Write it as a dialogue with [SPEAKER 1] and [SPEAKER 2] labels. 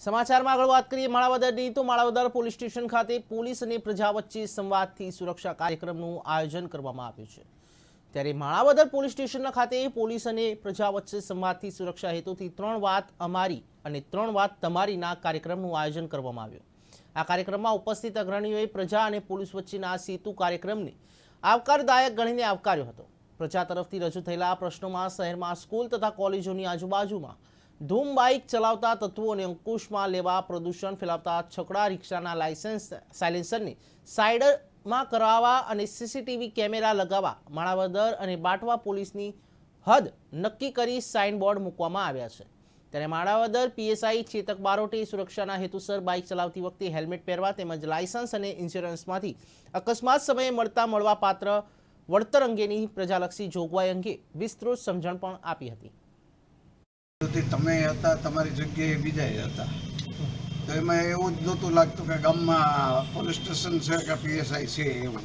[SPEAKER 1] સમાચારમાં આગળ વાત કરીએ માળાવદરની, તો માળાવદર પોલીસ સ્ટેશન ખાતે પોલીસ અને પ્રજા વચ્ચે સંવાદથી સુરક્ષા કાર્યક્રમનું આયોજન કરવામાં આવ્યું છે. ત્યારે માળાવદર પોલીસ સ્ટેશન ખાતે પોલીસ અને પ્રજા વચ્ચે સંવાદથી સુરક્ષા હેતુથી ત્રણ વાત અમારી અને ત્રણ વાત તમારીના કાર્યક્રમનું આયોજન કરવામાં આવ્યું. આ કાર્યક્રમમાં ઉપસ્થિત અગ્રણીઓએ પ્રજા અને પોલીસ વચ્ચેના સેતુ કાર્યક્રમને આવકારદાયક ગણીને આવકાર્યો હતો. પ્રજા તરફથી રજૂ થયેલા પ્રશ્નોમાં શહેરમાં સ્કૂલ તથા કોલેજોની આજુબાજુમાં ધૂમ બાઇક ચલાવતા તત્વોને અંકુશમાં લેવા પ્રદૂષણ ફેલાવતા છકડા રિક્ષાના લાયસન્સ સાયલેન્સરની સાઇડરમાં કરાવવા અને સીસીટીવી કેમેરા લગાવવા માણાવદર અને બાટવા પોલીસની હદ નક્કી કરી સાઇનબોર્ડ મૂકવામાં આવ્યા છે. ત્યારે માણાવદર પીએસઆઈ ચેતક બારોટે સુરક્ષાના હેતુસર બાઇક ચલાવતી વખતે હેલ્મેટ પહેરવા તેમજ લાયસન્સ અને ઇન્સ્યોરન્સમાંથી અકસ્માત સમયે મળતા મળવાપાત્ર વળતર અંગેની પ્રજાલક્ષી જોગવાઈ અંગે વિસ્તૃત સમજણ પણ આપી હતી.
[SPEAKER 2] સુધી તમે હતા, તમારી જગ્યાએ બીજા હતા. તો એમાં એવું જ નહોતું લાગતું કે ગામમાં પોલીસ સ્ટેશન છે કે પીએસઆઈ છે એવું.